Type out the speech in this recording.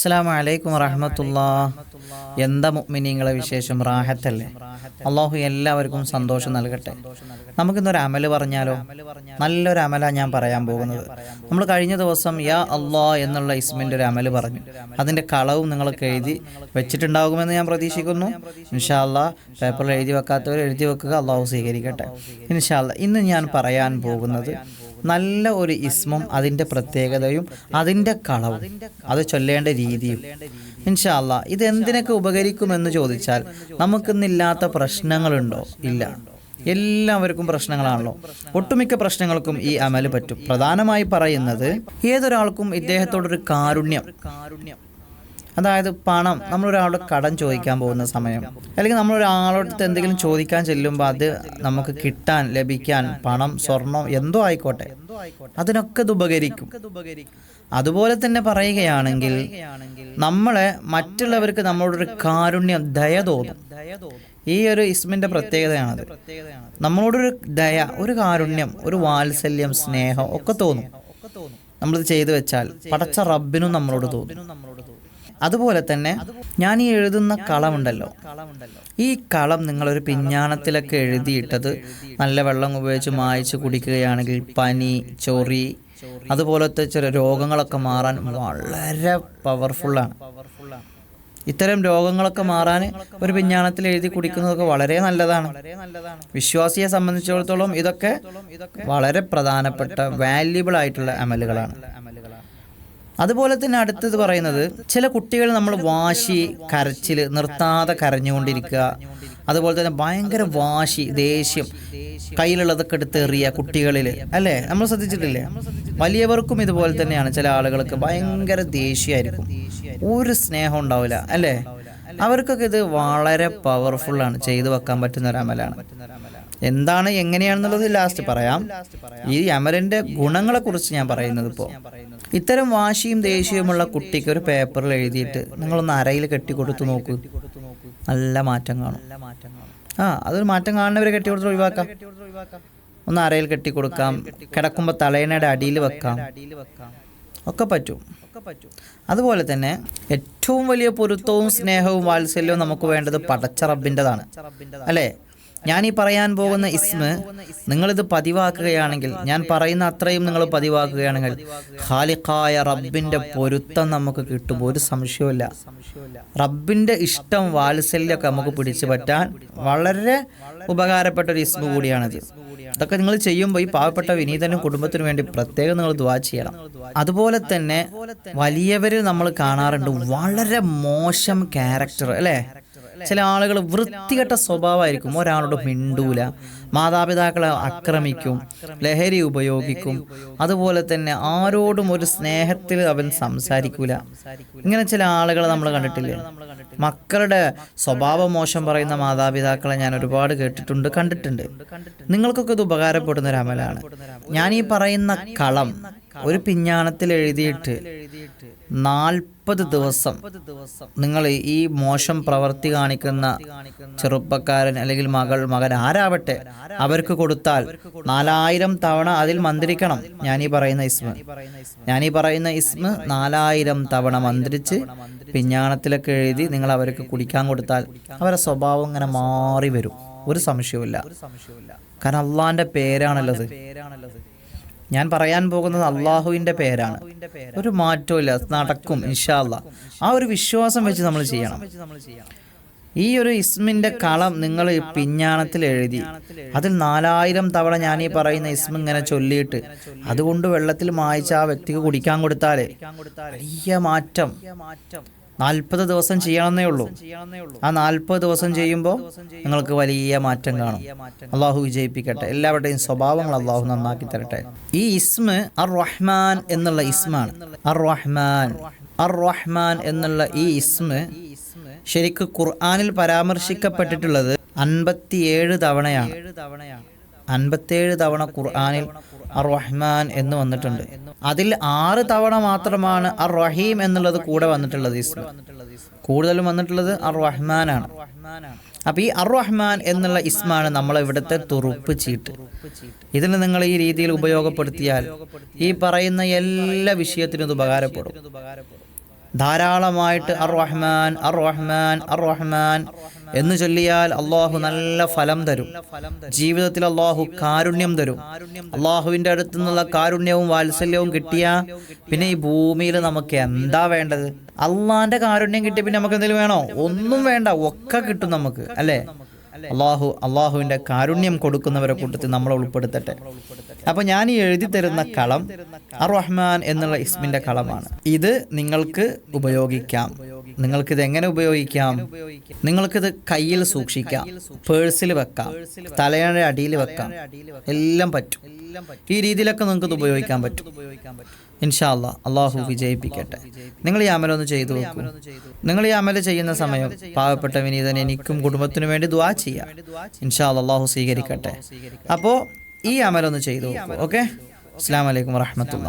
അസ്സലാമു വലൈക്കും വറഹമത്തുള്ള. എന്താ മുഅ്മിനീങ്ങളെ വിശേഷം? റാഹത്തല്ലേ? അള്ളാഹു എല്ലാവർക്കും സന്തോഷം നൽകട്ടെ. നമുക്കിന്നൊരു അമൽ പറഞ്ഞാലോ? നല്ലൊരു അമലാണ് ഞാൻ പറയാൻ പോകുന്നത്. നമ്മൾ കഴിഞ്ഞ ദിവസം യാ അള്ളാ എന്നുള്ള ഇസ്മിന്റെ ഒരു അമൽ പറഞ്ഞു. അതിന്റെ കളവും നിങ്ങൾക്ക് എഴുതി വെച്ചിട്ടുണ്ടാകുമെന്ന് ഞാൻ പ്രതീക്ഷിക്കുന്നു. ഇൻഷാല്ല പേപ്പറിൽ എഴുതി വെക്കാത്തവർ എഴുതി വെക്കുക. അള്ളാഹു സ്വീകരിക്കട്ടെ. ഇൻഷാല്ല ഇന്ന് ഞാൻ പറയാൻ പോകുന്നത് നല്ല ഒരു ഇസ്മും അതിന്റെ പ്രത്യേകതയും അതിന്റെ കളവും അത് ചൊല്ലേണ്ട രീതിയും. ഇൻഷാല്ല ഇത് എന്തിനൊക്കെ ഉപകരിക്കുമെന്ന് ചോദിച്ചാൽ നമുക്കിന്നില്ലാത്ത പ്രശ്നങ്ങളുണ്ടോ? ഇല്ല. എല്ലാവർക്കും പ്രശ്നങ്ങളാണല്ലോ. ഒട്ടുമിക്ക പ്രശ്നങ്ങൾക്കും ഈ അമൽ പറ്റും. പ്രധാനമായി പറയുന്നത് ഏതൊരാൾക്കും ഇദ്ദേഹത്തോടൊരു കാരുണ്യം. അതായത് പണം നമ്മളൊരാളുടെ കടം ചോദിക്കാൻ പോകുന്ന സമയം. അല്ലെങ്കിൽ നമ്മളൊരാളോടത്ത് എന്തെങ്കിലും ചോദിക്കാൻ ചെല്ലുമ്പോൾ അത് നമുക്ക് കിട്ടാൻ ലഭിക്കാൻ പണം സ്വർണം എന്തോ ആയിക്കോട്ടെ. അതിനൊക്കെ ഇത് ഉപകരിക്കും. അതുപോലെ തന്നെ പറയുകയാണെങ്കിൽ നമ്മളെ മറ്റുള്ളവർക്ക് നമ്മളോടൊരു കാരുണ്യം ദയ തോന്നും. ഈ ഒരു ഇസ്മിന്റെ പ്രത്യേകതയാണത്. നമ്മളോടൊരു ദയ ഒരു കാരുണ്യം ഒരു വാത്സല്യം സ്നേഹം ഒക്കെ തോന്നും. നമ്മളിത് ചെയ്തു വെച്ചാൽ പടച്ച റബ്ബിനും നമ്മളോട് തോന്നും. അതുപോലെ തന്നെ ഞാൻ ഈ എഴുതുന്ന കളമുണ്ടല്ലോ. ഈ കളം നിങ്ങളൊരു പിഞ്ഞാണത്തിലൊക്കെ എഴുതിയിട്ടത് നല്ല വെള്ളം ഉപയോഗിച്ച് മായ്ച്ച് കുടിക്കുകയാണെങ്കിൽ പനി ചൊറി അതുപോലത്തെ ചില രോഗങ്ങളൊക്കെ മാറാൻ വളരെ പവർഫുള്ളാണ് ഇത്തരം രോഗങ്ങളൊക്കെ മാറാൻ ഒരു പിഞ്ഞാണത്തിൽ എഴുതി കുടിക്കുന്നതൊക്കെ വളരെ നല്ലതാണ്. വിശ്വാസിയെ സംബന്ധിച്ചിടത്തോളം ഇതൊക്കെ വളരെ പ്രധാനപ്പെട്ട വാല്യുബിൾ ആയിട്ടുള്ള അമലുകളാണ്. അതുപോലെ തന്നെ അടുത്തത് പറയുന്നത് ചില കുട്ടികൾ നമ്മൾ വാശി കരച്ചിൽ നിർത്താതെ കരഞ്ഞുകൊണ്ടിരിക്കുക. അതുപോലെ തന്നെ ഭയങ്കര വാശി ദേഷ്യം കയ്യിലുള്ളതൊക്കെ എടുത്ത് എറിയ കുട്ടികളിൽ. അല്ലേ? നമ്മൾ ശ്രദ്ധിച്ചിട്ടില്ലേ? വലിയവർക്കും ഇതുപോലെ തന്നെയാണ്. ചില ആളുകൾക്ക് ഭയങ്കര ദേഷ്യമായിരിക്കും ഒരു സ്നേഹം ഉണ്ടാവില്ല. അല്ലേ? അവർക്കൊക്കെ ഇത് വളരെ പവർഫുള്ളാണ് ചെയ്തു വെക്കാൻ പറ്റുന്ന ഒരു അമലാണ്. എന്താണ് എങ്ങനെയാണെന്നുള്ളത് ലാസ്റ്റ് പറയാം. ഈ അമലിന്റെ ഗുണങ്ങളെ കുറിച്ച് ഞാൻ പറയുന്നത് ഇപ്പോൾ ഇത്തരം വാശിയും ദേഷ്യവുമുള്ള കുട്ടിക്ക് ഒരു പേപ്പറിൽ എഴുതിയിട്ട് നിങ്ങളൊന്ന് അരയിൽ കെട്ടി കൊടുത്തു നോക്കൂ. നല്ല മാറ്റം കാണും. ആ അതൊരു മാറ്റം കാണുന്നവരെ കെട്ടി കൊടുത്ത് ഒഴിവാക്കാം. ഒന്ന് അരയിൽ കെട്ടി കൊടുക്കാം. കിടക്കുമ്പോൾ തലേണയുടെ അടിയിൽ വെക്കാം. ഒക്കെ പറ്റും. അതുപോലെ തന്നെ ഏറ്റവും വലിയ പൊരുത്തവും സ്നേഹവും വാത്സല്യവും നമുക്ക് വേണ്ടത് പടച്ച റബ്ബിന്റെതാണ് അല്ലേ? ഞാൻ ഈ പറയാൻ പോകുന്ന ഇസ്മ നിങ്ങളിത് പതിവാക്കുകയാണെങ്കിൽ ഞാൻ പറയുന്ന അത്രയും നിങ്ങൾ പതിവാക്കുകയാണെങ്കിൽ ഖാലിഖായ റബ്ബിന്റെ പൊരുത്തം നമുക്ക് കിട്ടും ഒരു സംശയമില്ല റബ്ബിന്റെ ഇഷ്ടം വാത്സല്യമൊക്കെ നമുക്ക് പിടിച്ചു പറ്റാൻ വളരെ ഉപകാരപ്പെട്ട ഒരു ഇസ്മ കൂടിയാണിത്. ഇതൊക്കെ നിങ്ങൾ ചെയ്യുമ്പോൾ ഈ പാവപ്പെട്ട വിനീതനും കുടുംബത്തിനു വേണ്ടി പ്രത്യേകം നിങ്ങൾ ദ്വാ ചെയ്യണം. അതുപോലെ തന്നെ വലിയവർ നമ്മൾ കാണാറുണ്ട്. വളരെ മോശം ക്യാരക്ടർ അല്ലേ? ചില ആളുകൾ വൃത്തികെട്ട സ്വഭാവമായിരിക്കും. ഒരാളോട് മിണ്ടൂല. മാതാപിതാക്കളെ ആക്രമിക്കും ലഹരി ഉപയോഗിക്കും. അതുപോലെ തന്നെ ആരോടും ഒരു സ്നേഹത്തിൽ അവൻ സംസാരിക്കൂല. ഇങ്ങനെ ചില ആളുകൾ നമ്മൾ കണ്ടിട്ടില്ലേ? മക്കളുടെ സ്വഭാവ മോശം പറയുന്ന മാതാപിതാക്കളെ ഞാൻ ഒരുപാട് കേട്ടിട്ടുണ്ട് കണ്ടിട്ടുണ്ട്. നിങ്ങൾക്കൊക്കെ ഇത് ഉപകാരപ്പെടുന്ന ഒരു അമലാണ്. ഞാൻ ഈ പറയുന്ന കളം ഒരു പിഞ്ഞാണത്തിൽ എഴുതിയിട്ട് നാൽപ്പത് ദിവസം നിങ്ങൾ ഈ മോശം പ്രവൃത്തി കാണിക്കുന്ന ചെറുപ്പക്കാരൻ അല്ലെങ്കിൽ മകൾ മകൻ ആരാവട്ടെ അവർക്ക് കൊടുത്താൽ നാലായിരം തവണ അതിൽ മന്ത്രിക്കണം. ഞാനീ പറയുന്ന ഇസ്മ. ഞാനീ പറയുന്ന ഇസ്മ നാലായിരം തവണ മന്ത്രിച്ച് പിഞ്ഞാണത്തിലൊക്കെ എഴുതി നിങ്ങൾ അവർക്ക് കുടിക്കാൻ കൊടുത്താൽ അവരുടെ സ്വഭാവം ഇങ്ങനെ മാറി വരും. ഒരു സംശയവുമില്ല. കാരണം അള്ളാന്റെ പേരാണല്ലത് ഞാൻ പറയാൻ പോകുന്നത് അള്ളാഹുവിന്റെ പേരാണ്. ഒരു മാറ്റവും നടക്കും ഇൻഷാല്ല ആ ഒരു വിശ്വാസം വെച്ച് നമ്മൾ ചെയ്യണം. ഈ ഒരു ഇസ്മിന്റെ കളം നിങ്ങൾ പിഞ്ഞാണത്തിൽ എഴുതി. അതിൽ നാലായിരം തവണ ഞാൻ ഈ പറയുന്ന ഇസ്മ ഇങ്ങനെ ചൊല്ലിയിട്ട് അതുകൊണ്ട് വെള്ളത്തിൽ മായച്ച ആ വ്യക്തിക്ക് കുടിക്കാൻ കൊടുത്താലേ. വലിയ മാറ്റം. നാൽപ്പത് ദിവസം ചെയ്യണമെന്നേ ഉള്ളൂ. ആ നാൽപ്പത് ദിവസം ചെയ്യുമ്പോൾ നിങ്ങൾക്ക് വലിയ മാറ്റം കാണും. അള്ളാഹു വിജയിപ്പിക്കട്ടെ. എല്ലാവരുടെയും സ്വഭാവങ്ങൾ അള്ളാഹു നന്നാക്കി തരട്ടെ. ഈ ഇസ്മ അർ റഹ്മാൻ എന്നുള്ള ഇസ്മാണ്. അർ റഹ്മാൻ അർ റഹ്മാൻ എന്നുള്ള ഈ ഇസ്മ ശരിക്ക് ഖുർആാനിൽ പരാമർശിക്കപ്പെട്ടിട്ടുള്ളത് അൻപത്തിയേഴ് തവണയാണ്. അൻപത്തിയേഴ് തവണ ഖുർആാനിൽ അർ റഹ്മാൻ എന്ന് വന്നിട്ടുണ്ട്. അതിൽ ആറ് തവണ മാത്രമാണ് അർ റഹീം എന്നുള്ളത് കൂടെ വന്നിട്ടുള്ളത് ഇസ്ലാം കൂടുതലും വന്നിട്ടുള്ളത് അർ റഹ്മാനാണ് അപ്പൊ ഈ അർ റഹ്മാൻ എന്നുള്ള ഇസ്മാണ് നമ്മളെ ഇവിടുത്തെ തുറുപ്പ് ചീട്ട്. ഇതിന് നിങ്ങൾ ഈ രീതിയിൽ ഉപയോഗപ്പെടുത്തിയാൽ ഈ പറയുന്ന എല്ലാ വിഷയത്തിനും ഇത് ഉപകാരപ്പെടും. ധാരാളമായിട്ട് അർ റഹ്മാൻ അർ റഹ്മാൻ അർ റഹ്മാൻ എന്ന് ചൊല്ലിയാൽ അള്ളാഹു നല്ല ഫലം തരും. ജീവിതത്തിൽ അള്ളാഹു കാരുണ്യം തരും. അള്ളാഹുവിന്റെ അടുത്തു നിന്നുള്ള കാരുണ്യവും വാത്സല്യവും കിട്ടിയ പിന്നെ ഈ ഭൂമിയിൽ നമുക്ക് എന്താ വേണ്ടത്? അള്ളാഹിന്റെ കാരുണ്യം കിട്ടിയ പിന്നെ നമുക്ക് എന്തെങ്കിലും വേണോ? ഒന്നും വേണ്ട ഒക്കെ കിട്ടും നമുക്ക് അല്ലേ? അള്ളാഹു അള്ളാഹുവിന്റെ കാരുണ്യം കൊടുക്കുന്നവരെ കൂട്ടത്തിൽ നമ്മളെ ഉൾപ്പെടുത്തട്ടെ. അപ്പോൾ ഞാൻ ഈ എഴുതി തരുന്ന കളം അർ റഹ്മാൻ എന്നുള്ള ഇസ്മിന്റെ കളമാണ്. ഇത് നിങ്ങൾക്ക് ഉപയോഗിക്കാം. നിങ്ങൾക്കിത് എങ്ങനെ ഉപയോഗിക്കാം? നിങ്ങൾക്കിത് കയ്യിൽ സൂക്ഷിക്കാം. പേഴ്സിൽ വെക്കാം. തലയുടെ അടിയിൽ വെക്കാം. എല്ലാം പറ്റും. ഈ രീതിയിലൊക്കെ നിങ്ങൾക്ക് ഇത് ഉപയോഗിക്കാൻ പറ്റും. ഇൻഷാല്ല അള്ളാഹു വിജയിപ്പിക്കട്ടെ. നിങ്ങൾ ഈ അമലൊന്ന് ചെയ്തു നോക്കൂ. നിങ്ങൾ ഈ അമല ചെയ്യുന്ന സമയം പാവപ്പെട്ട വിനീതൻ എനിക്കും കുടുംബത്തിനു വേണ്ടി ദുവാ ചെയ്യാം. ഇൻഷാല്ല അള്ളാഹു സ്വീകരിക്കട്ടെ. അപ്പോൾ ഈ അമലൊന്ന് ചെയ്തു നോക്കൂ ഓക്കെ? അസ്സാം വലൈക്കും വറഹമത്തുള്ള